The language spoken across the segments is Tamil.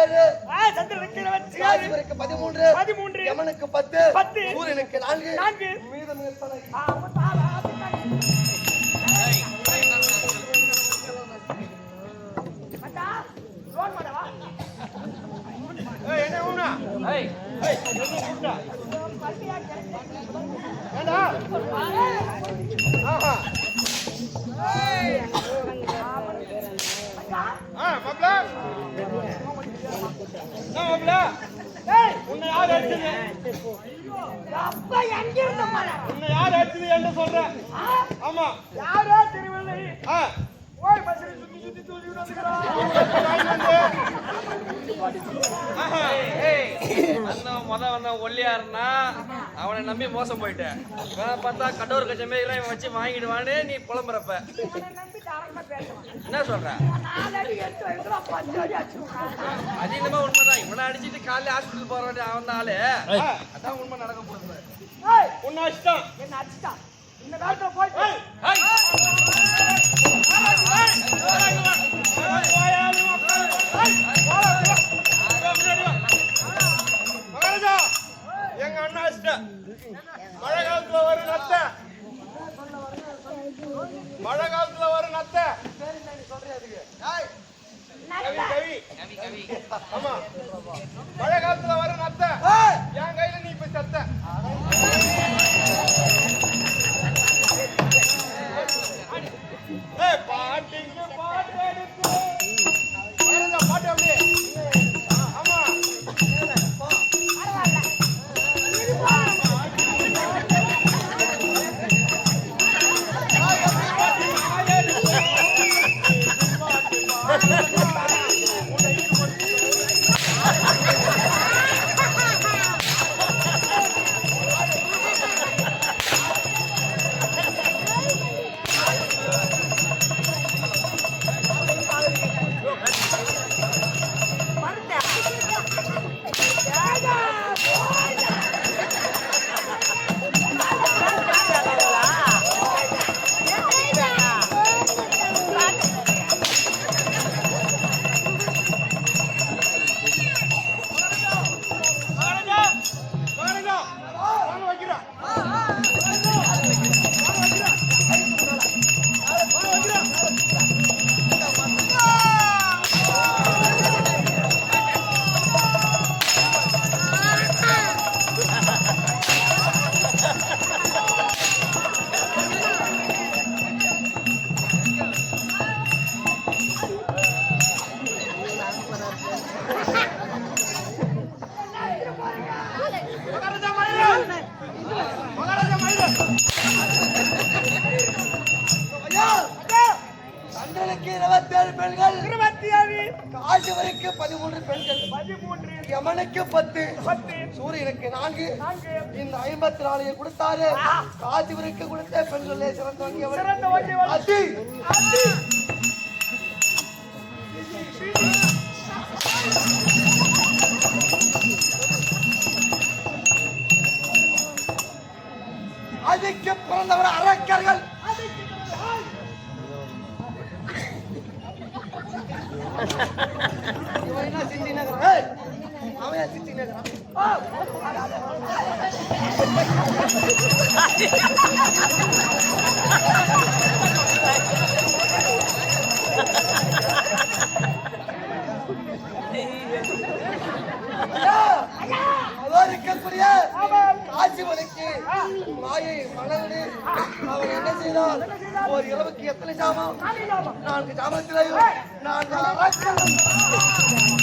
ஏழு பதிமூன்று பதிமூன்று யமனுக்கு பத்து பத்து சூரியனுக்கு நான்கு நான்கு மீதம் எத்தனை அப்பா எங்கிருந்து போன? உன்னை யார் அடிச்சது என்று சொல்றேன் ஆமா யாரோ தெரியவில்லை. ஆ ஓய், பஸ்ஸில் சுத்தி சுத்தி தூக்கி விட்டு வந்துக்கிறான். ஆஹா. அண்ணன் முத வந்தவன் ஒல்லியாருன்னா அவனை நம்பி மோசம் போயிட்டேன் இவன் பார்த்தா கடோர் கச்சமே இவன் வச்சு வாங்கிடுவான்னு நீ புலம்புறப்ப. என்ன சொல்ற. அது என்னமோ உண்மைதான் இவனை அடிச்சிட்டு காலையில ஹாஸ்பிட்டல் போற அவன் ஆளு அதான் உண்மை நடக்க போகுது உன்னை அடிச்சிட்டான். என்ன அடிச்சிட்டான். இந்த நேரத்துல போயிட்டு. எங்க அண்ணா அடிச்சிட்டான் மழை காலத்துல வரும் நத்த மழை காலத்துல வரும் நத்த கவி கவி ஆமா மழை காலத்துல வரும் நத்த மகாராஜா இருபத்தி ஏழு பெண்கள் இருபத்தி ஏழு காசிவருக்கு பதிமூன்று பெண்கள் பதிமூன்று யமனுக்கு பத்து பத்து சூரியனுக்கு நான்கு இந்த ஐம்பத்தி நாலு கொடுத்தாரு காசிவருக்கு கொடுத்த பெண்களே சிறந்தவங்க சிறந்த வண்டி அதி. அதிக்கு பிறந்தவர் அரக்கர்கள் இவன் என்ன காசிவனுக்கு மாயை மணந்து அவர் என்ன செய்தார்? ஒரு இரவுக்கு எத்தனை ஜாமம் நான்கு ஜாமத்திலையும் நான்கு அரக்கர்கள்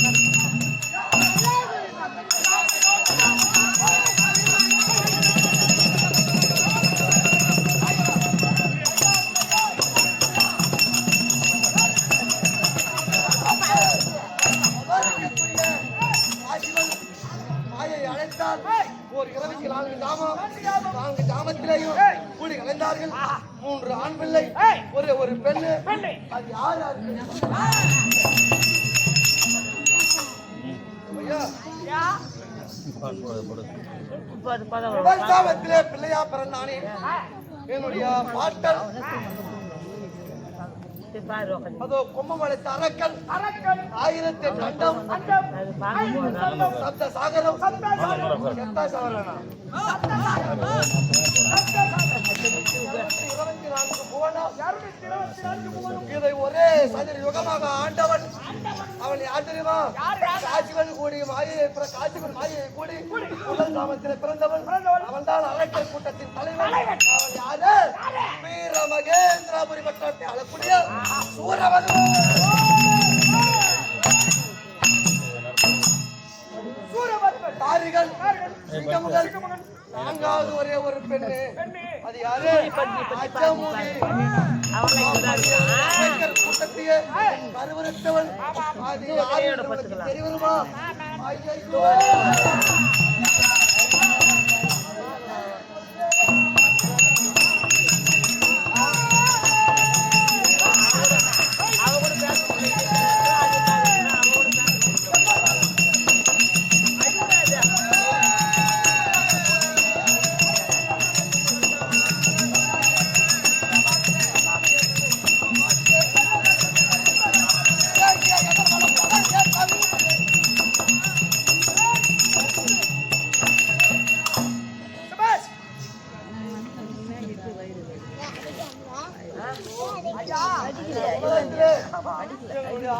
மாயை அழைத்தார் ஒரு இரவுக்கு நான்கு ஜாமம் நான்கு ஜாமத்திலேயும் கூடி கலைந்தார்கள். மூன்று ஆண் பிள்ளை ஒரு ஒரு பெண்ணு. அது யார் ஜாமத்திலே பிள்ளையா பிறந்தானே. என்னுடைய பாட்டன். அதோ கொம்பமலைத்த அரக்கன் அரக்கன் ஆயிரத்தி அண்டம் ஆயிரத்தி அண்டம் சப்த சாகரம். சப்த சாகரம். செத்தா சாகரனா? இருபத்தி நான்கு புவனம். இருநூத்தி இருபத்தி நான்கு மூலம் இதை ஒரே சதுர யுகமாக ஆண்டவன். அவன் யார் தெரியுமா? காட்சிவன் கூடி மாயை காட்சிவன் மாயை கூடி முதல் நாமத்தில் பிறந்தவன் அவன் தான் அரக்கர் கூட்டத்தின் தலைவன் அவன் யாரு? வீர மகேந்திராபுரி பட்டத்தை அழக்கூடிய தாரிகள். சிங்கமுகள் நான்காவது ஒரே ஒரு பெண்ணு. அது யாரு? அச்சமூலி அரக்கர் கருவறுத்தவன் அது யாரு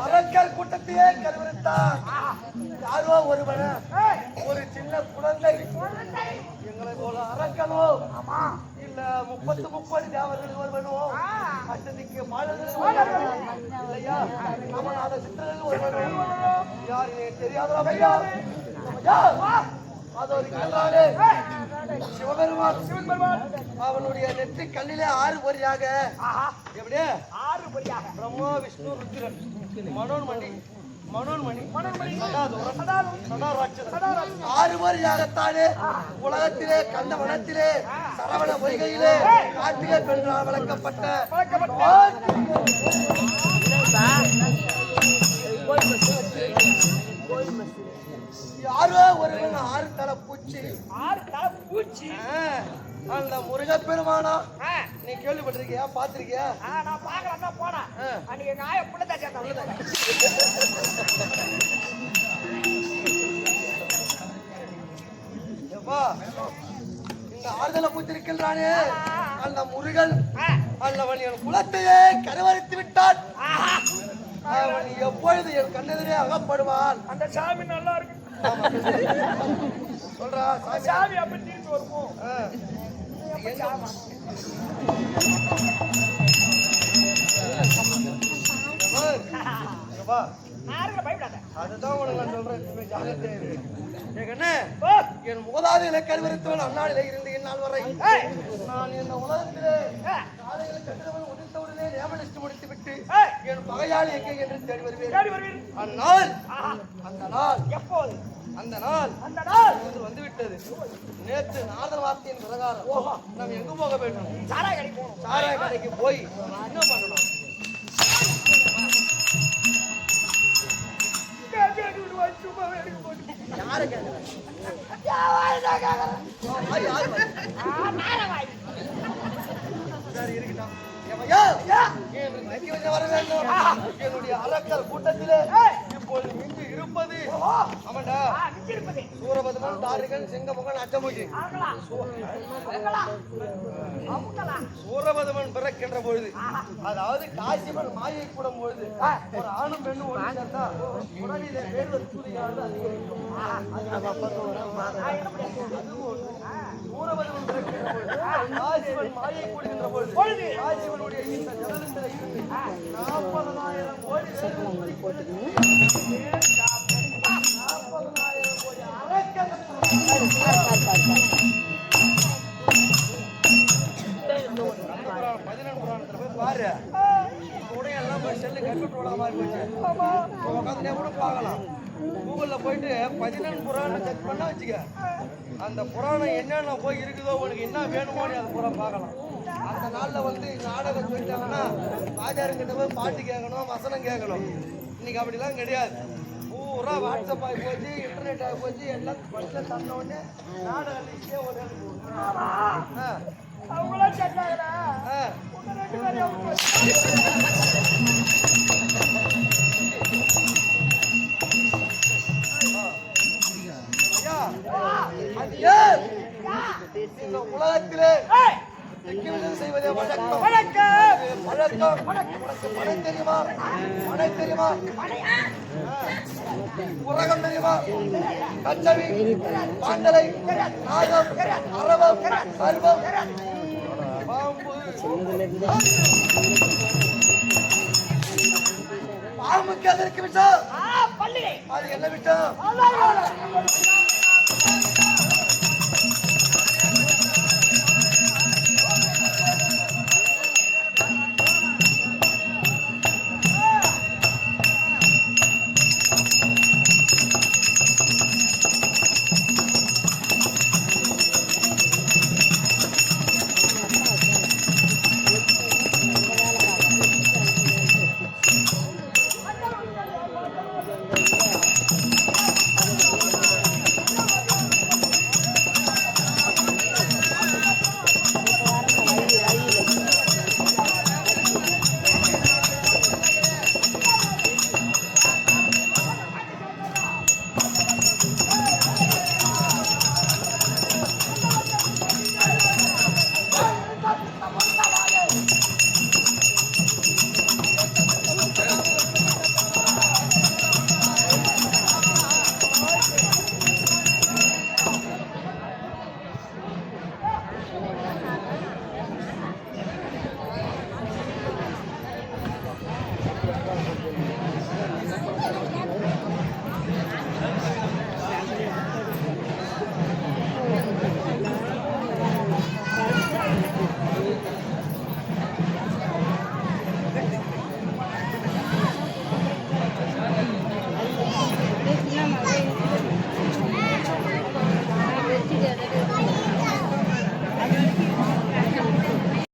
அரக்கர் கூட்டத்தையே கருவறுத்தான் யாரோ ஒருவன ஒரு சின்ன குழந்தை. எங்களை போல அரக்கனோ இல்ல முப்பத்து முப்பது தேவர்கள் ஒருவனோ. அத்தனைக்கு மாடர்கள் இல்லையா? ராமநாத சித்தர்கள் ஒருவனோ. யார் எனக்கு ஐயா? ஐயா, கல்லாடு சிவபெருமான் சிவபெருமான் அவனுடைய நெற்றி கல்லிலே ஆறு பொறியாக. எப்படியே ஆறு பொறியாக பிரம்மா விஷ்ணு ருத்ரன். மனோன்மணி மனோன்மணி மனோன்மணி பொறியாகத்தானே உலகத்திலே கண்ட வனத்திலே சரவண பொய்கையிலே காட்டிலே பெண்ணால் வளர்க்கப்பட்ட யாரோ ஒருவன் ஆறு தலை பூச்சி. ஆறு தலை பூச்சி. அந்த முருகப்பெருமானா? நீ கேள்விப்பட்டிருக்கியா? பாத்திருக்கியா நான் பார்க்கலாம் தான் போனேன் அன்னைக்கு எங்க ஆயா புள்ள தான் சேர்த்தா எப்பா இந்த ஆறுதலை பூத்திருக்கின்றானே? அந்த முருகன் அல்லவன் என் குலத்தையே கருவறுத்து விட்டான். அவன் எப்பொழுது என் கண்ணெதிரே அகப்படுவான்? அந்த சாமி நல்லா இருக்கு. சொல்றா சாமி. சாமி அப்படி தீர்ந்து வருவோம். அதுதான் உனக்கு நான் சொல்றேன் ஜாகிரதையா இரு. என் கண்ணு, ஓ, என் மூதாதையில கருவறுத்தவன் அந்நாளிலே இருந்து என்னால் வரை நான் இந்த உலகத்திலே ஏய், காலையில் கதிரவன் உதித்தவுடனே லேபலிஸ்ட் முடித்து விட்டு என் பகையாளி எங்கே என்று தேடி வருவேன் அந்நாள் ஆஹா, அந்த நாள் எப்போது அந்த நாள் அந்த நாள் வந்து விட்டது நேற்று நாதன் வார்த்தையின் பிரகாரம். நாம் எங்க போக வேண்டும்? சாராய கடைக்கு போகணும் சாராய கடைக்கு போய் என்ன பண்ணணும் என்னுடைய அரக்கர் கூட்டத்திலே இப்போது இங்கு இருப்பது. ஆமாண்டா. சூரபத்மன் தாரிகன் சிங்கமுகன் அச்சமுகி? சூரபதமன் பிறக்கின்ற பொழுது அதாவது காசிமன் மாயை கூடும் பொழுது ஒரு ஆணும் பெண்ணும் ஒன்று சேர்ந்தா உடலிலே வேர்வை சூரியானது அதிகரிக்கும். சூரபதமன் பிறக்கின்ற பொழுது. காசிமன் மாயை கூடுகின்ற பொழுது காசிமனுடைய இந்த ஜலத்திலே இருந்து நாற்பதனாயிரம் கோடி நாற்பதனாயிரம் கோடி அரக்கன் எல்லாம் போய் மாறி போச்சு உட்காந்துனே கூட பார்க்கலாம் கூகுளில் போயிட்டு பதினெண்டு புராணம் செக் பண்ணால் வச்சுக்க அந்த புராணம் என்னென்ன போய் இருக்குதோ உனக்கு என்ன வேணுமோ நீ அது பூரா பார்க்கலாம் அந்த நாளில் வந்து நாடகம் சொல்லிட்டாங்கன்னா ஆச்சாரங்கிட்ட போய் பாட்டு கேட்கணும் வசனம் கேட்கணும் இன்னைக்கு அப்படிலாம் கிடையாது பூரா வாட்ஸ்அப் ஆகி போச்சு இன்டர்நெட் ஆகி போச்சு எல்லாம் பஸ்ஸில் தந்த உடனே நாடகம் லிஸ்டே ஒரு ஆ தெரியுமா கச்சவி பாண்டலை நாகம் அரவம் சர்வம் பாம்பு பாம்புக்கு எதற்கு விஷம். அது என்ன விஷம்.